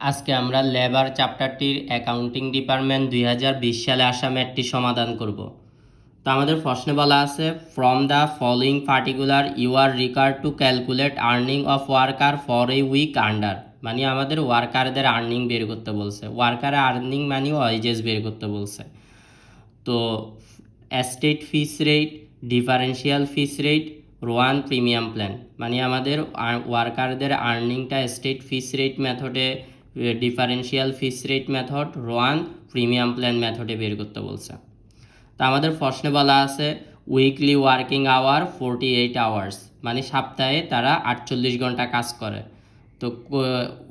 আজকে আমরা labour চ্যাপ্টারটির accounting department দুই হাজার বিশ সালে আসা ম্যাটটি সমাধান করব। তো আমাদের প্রশ্নে বলা আছে from the following particular you are required to calculate earning of worker for a week under মানে আমাদের ওয়ার্কারদের আর্নিং বের করতে বলছে। ওয়ার্কার আর্নিং মানে ওয়াইজেস বের করতে বলছে। তো straight piece rate differential piece rate Rowan premium plan মানে আমাদের ওয়ার্কারদের আর্নিংটা স্টেট ফিস রেট মেথডে differential piece rate method Rowan premium plan মেথডে বের করতে বলছে। তো আমাদের প্রশ্নে বলা আছে, weekly working hour forty eight hours মানে সপ্তাহে তারা আটচল্লিশ ঘণ্টা কাজ করে। তো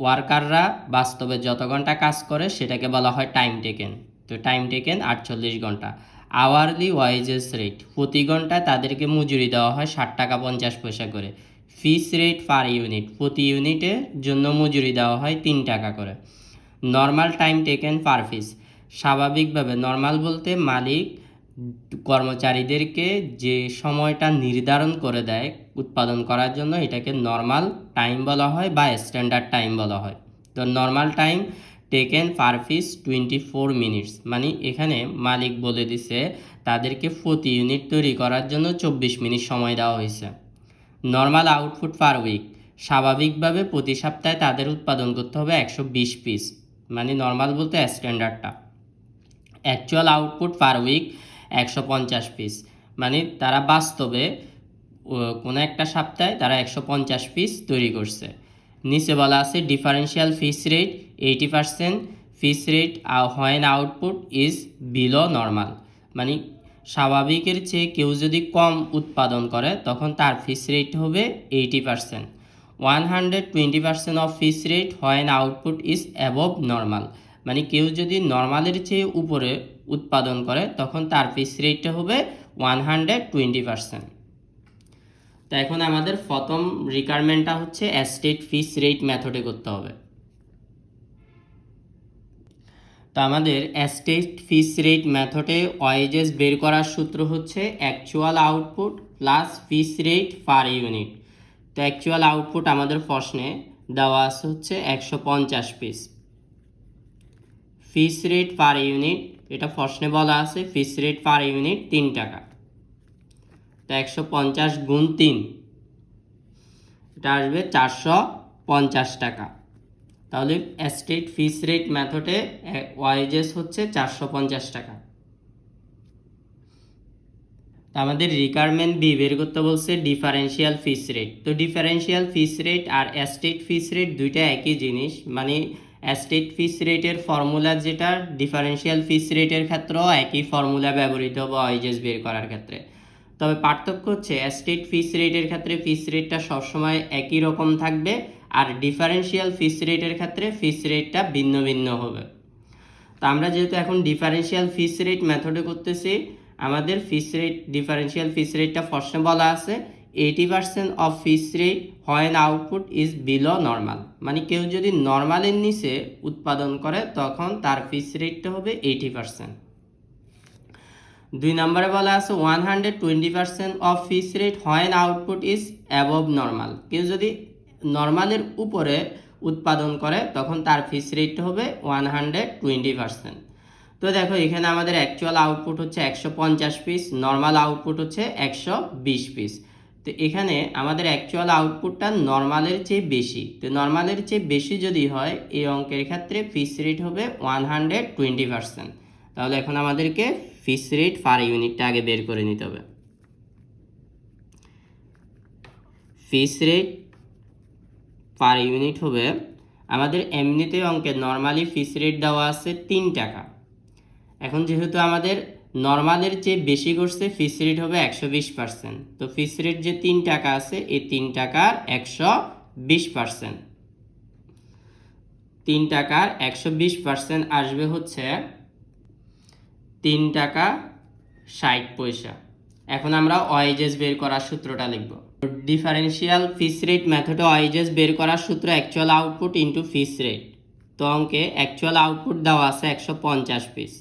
ওয়ার্কাররা বাস্তবে যত ঘণ্টা কাজ করে সেটাকে বলা হয় টাইম টেকেন। তো টাইম টেকেন আটচল্লিশ ঘণ্টা। আওয়ারলি ওয়াইজেস রেট, প্রতি ঘন্টায় তাদেরকে মজুরি দেওয়া হয় ষাট টাকা পঞ্চাশ পয়সা করে। Piece rate per unit. প্রতি ইউনিটের জন্য মজুরি দেওয়া হয় তিন টাকা করে। Normal time taken per piece. স্বাভাবিকভাবে নর্মাল বলতে মালিক কর্মচারীদেরকে যে সময়টা নির্ধারণ করে দেয় উৎপাদন করার জন্য, এটাকে নর্মাল টাইম বলা হয় বা স্ট্যান্ডার্ড টাইম বলা হয়। তো normal time taken per piece twenty four minutes. মানে এখানে মালিক বলে দিছে, তাদেরকে প্রতি ইউনিট তৈরি করার জন্য চব্বিশ মিনিট সময় দেওয়া হয়েছে। নর্মাল আউটপুট পার উইক স্বাভাবিকভাবে প্রতি সপ্তাহে তাদের উৎপাদন করতে হবে একশো বিশ পিস মানে নর্মাল বলতে স্ট্যান্ডার্ডটা অ্যাকচুয়াল আউটপুট পার উইক একশো পঞ্চাশ পিস মানে তারা বাস্তবে কোনো একটা সপ্তাহে তারা একশো পঞ্চাশ পিস তৈরি করছে। নিচে বলা আছে differential piece rate eighty percent piece rate when output is below normal মানে স্বাভাবিকের চেয়ে কেউ যদি কম উৎপাদন করে, তখন তার ফিস রেট হবে eighty percent one hundred twenty percent of piece rate when output is above normal মানে কেউ যদি নর্মালের চেয়ে উপরে উৎপাদন করে, তখন তার ফিস রেটটা হবে ওয়ান হান্ড্রেড টোয়েন্টি পার্সেন্ট তো এখন আমাদের প্রথম রিকোয়ারমেন্টটা হচ্ছে অ্যাস্টেট ফিস রেট মেথডে করতে হবে। তো আমাদের অ্যাস্টেট ফিস রেট মেথডে ওয়াইজেস বের করার সূত্র হচ্ছে actual output plus piece rate per unit তো অ্যাকচুয়াল আউটপুট আমাদের প্রশ্নে দেওয়া আছে হচ্ছে একশো পঞ্চাশ piece piece rate per unit এটা প্রশ্নে বলা আছে ফিস রেট পার ইউনিট তিন টাকা। তো একশো পঞ্চাশ গুণ তিন, এটা আসবে চারশো পঞ্চাশ টাকা। তাহলে স্টেট ফিস রেট মেথডে ওয়াইজেস হচ্ছে চারশো পঞ্চাশ টাকা। আমাদের রিকোয়ারমেন্ট বি বের করতে বলছে ডিফারেন্সিয়াল ফিস রেট তো ডিফারেন্সিয়াল ফিস রেট আর স্টেট ফিস রেট দুইটা একই জিনিস। মানে স্টেট ফিস রেটের ফর্মুলা যেটা ডিফারেন্সিয়াল ফিস রেটের ক্ষেত্রেও একই ফর্মুলা ব্যবহৃত হবে ওয়াইজেস বের করার ক্ষেত্রে। তবে পার্থক্য হচ্ছে স্টেট ফিস রেটের ক্ষেত্রে ফিস রেটটা সবসময় একই রকম থাকবে আর ডিফারেন্সিয়াল ফিস রেটের ক্ষেত্রে ফিস রেটটা ভিন্ন ভিন্ন হবে। তো আমরা যেহেতু এখন ডিফারেন্সিয়াল ফিস রেট মেথডে করতেছি, আমাদের ফিস রেট ডিফারেন্সিয়াল ফিস রেটটা ফার্স্টে বলা আছে eighty percent of piece rate when output is below normal মানে কেউ যদি নর্মালের নিচে উৎপাদন করে, তখন তার ফিস রেটটা হবে এইটি পার্সেন্ট দুই নম্বরে বলা আছে one hundred twenty percent of piece rate when output is above normal কেউ যদি নর্মালের উপরে উৎপাদন করে, তখন তার ফিস রেট হবে ওয়ান হান্ড্রেড টোয়েন্টি পার্সেন্ট তো দেখো, এখানে আমাদের অ্যাকচুয়াল আউটপুট হচ্ছে একশো পঞ্চাশ পিস নর্মাল আউটপুট হচ্ছে একশো বিশ পিস তো এখানে আমাদের অ্যাকচুয়াল আউটপুটটা নর্মালের চেয়ে বেশি। তো নর্মালের চেয়ে বেশি যদি হয়, এই অঙ্কের ক্ষেত্রে ফিস রেট হবে ওয়ান হান্ড্রেড টোয়েন্টি পার্সেন্ট তাহলে এখন আমাদেরকে ফিস রেট পার ইউনিটটা আগে বের করে নিতে হবে। ফিস রেট পার ইউনিট হবে, আমাদের এমনিতে অঙ্কে নর্মালি ফিস রেট দেওয়া আছে তিন টাকা। এখন যেহেতু আমাদের নর্মালের চেয়ে বেশি করছে ফিস রেট হবে একশো বিশ পার্সেন্ট তো ফিস রেট যে তিন টাকা আছে, এই তিন টাকার একশো বিশ পার্সেন্ট তিন টাকার একশো বিশ পার্সেন্ট আসবে হচ্ছে তিন টাকা ষাট পয়সা। এখন আমরা ওয়াইজেস বের করার সূত্রটা লিখব। ডিফারেন্সিয়াল ফিস রেট মেথডে ওয়াইজেস বের করার সূত্র actual output into piece rate তো অঙ্কে অ্যাকচুয়াল আউটপুট দেওয়া আছে একশো পঞ্চাশ পিস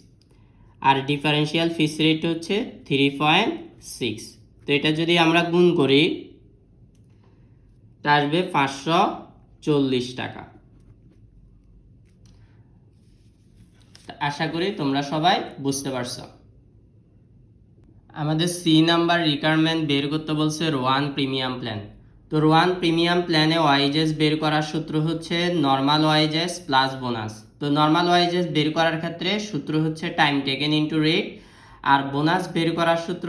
আর ডিফারেন্সিয়াল ফিস রেট হচ্ছে থ্রি পয়েন্ট সিক্স তো এটা যদি আমরা গুণ করি, তা আসবে পাঁচশো চল্লিশ টাকা। আশা করি তোমরা সবাই বুঝতে পারছ। আমাদের সি নাম্বার রিকোয়ারমেন্ট বের করতে বলছে রোয়ান প্রিমিয়াম প্ল্যান তো রোয়ান প্রিমিয়াম প্ল্যানে ওয়াইজেস বের করার সূত্র হচ্ছে নর্মাল ওয়াইজেস প্লাস বোনাস তো নর্মাল ওয়াইজেস বের করার ক্ষেত্রে সূত্র হচ্ছে টাইম টেকেন ইন্টু রেট আর বোনাস বের করার সূত্র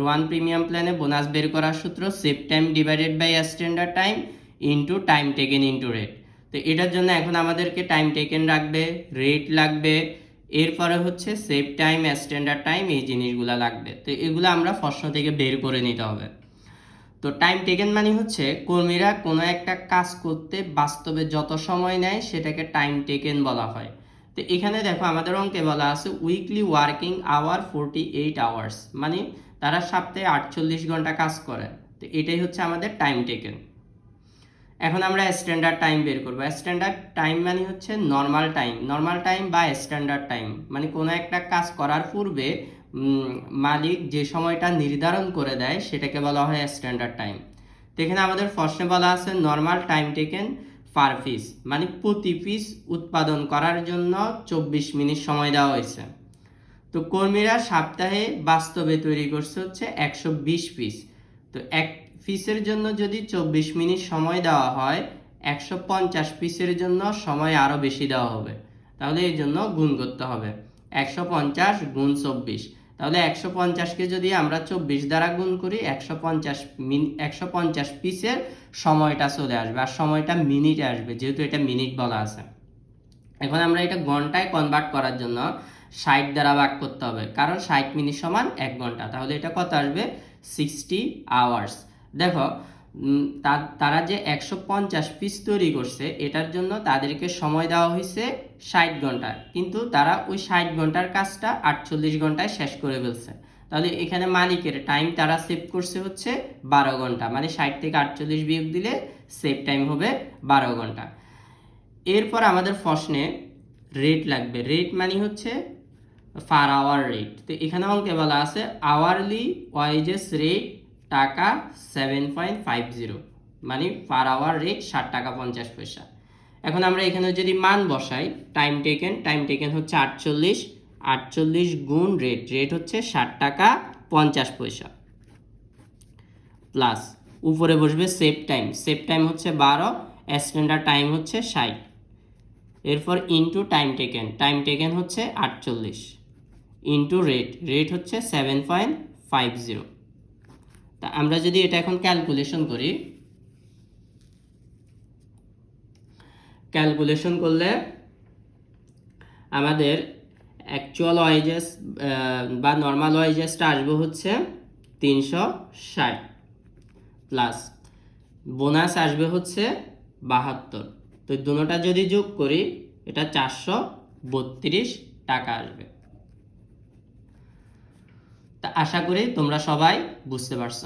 রোয়ান প্রিমিয়াম প্ল্যানে বোনাস বের করার সূত্র saved time divided by standard time into time taken into rate তো এটার জন্য এখন আমাদেরকে টাইম টেকেন রাখবে রেট লাগবে, এরপরে হচ্ছে সেভ টাইম স্ট্যান্ডার্ড টাইম এই জিনিসগুলো লাগবে। তো এগুলো আমরা প্রশ্ন থেকে বের করে নিতে হবে। তো টাইম টেকেন মানে হচ্ছে কর্মীরা কোনো একটা কাজ করতে বাস্তবে যত সময় নেয় সেটাকে টাইম টেকেন বলা হয়। তো এখানে দেখো আমাদের অঙ্কে বলা আছে weekly working hour forty eight hours মানে তারা সপ্তাহে আটচল্লিশ ঘণ্টা কাজ করে। তো এটাই হচ্ছে আমাদের টাইম টেকেন এখন আমরা স্ট্যান্ডার্ড টাইম বের করব। স্ট্যান্ডার্ড টাইম মানে হচ্ছে নর্মাল টাইম নর্মাল টাইম বা স্ট্যান্ডার্ড টাইম মানে কোনো একটা কাজ করার পূর্বে মালিক যে সময়টা নির্ধারণ করে দেয়, সেটাকে বলা হয় স্ট্যান্ডার্ড টাইম তো এখানে আমাদের প্রশ্নে বলা আছে normal time taken per piece মানে প্রতি পিস উৎপাদন করার জন্য চব্বিশ মিনিট সময় দেওয়া হয়েছে। তো কর্মীরা সপ্তাহে বাস্তবে তৈরি করছে হচ্ছে একশো বিশ পিস তো এক পিসের জন্য যদি চব্বিশ মিনিট সময় দেওয়া হয়, একশো পঞ্চাশ পিসের জন্য সময় আরও বেশি দেওয়া হবে। তাহলে এই জন্য গুণ করতে হবে। একশো পঞ্চাশ গুণ চব্বিশ। তাহলে একশো পঞ্চাশকে যদি আমরা চব্বিশ দ্বারা গুণ করি, একশো পঞ্চাশ মিন একশো পঞ্চাশ পিসের সময়টা চলে আসবে। আর সময়টা মিনিটে আসবে, যেহেতু এটা মিনিট বলা আছে। এখন আমরা এটা ঘন্টায় কনভার্ট করার জন্য ষাট দ্বারা ভাগ করতে হবে। কারণ ষাট মিনিট সমান এক ঘণ্টা। তাহলে এটা কত আসবে? সিক্সটি আওয়ার্স দেখো তারা যে একশো পঞ্চাশ পিস তৈরি করছে, এটার জন্য তাদেরকে সময় দেওয়া হয়েছে ষাট ঘণ্টা। কিন্তু তারা ওই ষাট ঘণ্টার কাজটা আটচল্লিশ ঘন্টায় শেষ করে ফেলছে। তাহলে এখানে মালিকের টাইম তারা সেভ করছে হচ্ছে বারো ঘণ্টা। মানে ষাট থেকে আটচল্লিশ বিয়োগ দিলে সেভ টাইম হবে বারো ঘণ্টা। এরপর আমাদের প্রশ্নে রেট লাগবে। রেট মানে হচ্ছে পার আওয়ার রেট তো এখানে অঙ্কে বলা আছে আওয়ারলি ওয়াইজেস রেট টাকা সেভেন পয়েন্ট ফাইভ জিরো মানে পার আওয়ার রেট ষাট টাকা পঞ্চাশ পয়সা। এখন আমরা এখানে যদি মান বসাই টাইম টেকেন টাইম টেকেন হচ্ছে আটচল্লিশ আটচল্লিশ গুণ রেট রেট হচ্ছে ষাট টাকা পঞ্চাশ পয়সা। প্লাস উপরে বসবে সেভ টাইম সেভ টাইম হচ্ছে বারো স্ট্যান্ডার্ড টাইম হচ্ছে ষাট। এরপর into time taken time taken হচ্ছে আটচল্লিশ। ইনটু রেট রেট হচ্ছে সেভেন পয়েন্ট ফাইভ জিরো তা আমরা যদি এটা এখন ক্যালকুলেশন করি ক্যালকুলেশন করলে আমাদের অ্যাকচুয়াল ওয়াইজেস বা নর্মাল ওয়াইজেসটা আসবে হচ্ছে তিনশো ষাট প্লাস বোনাস আসবে হচ্ছে বাহাত্তর। তো দুটোটা যদি যোগ করি, এটা চারশো বত্রিশ টাকা আসবে। তা আশা করি তোমরা সবাই বুঝতে পারছ।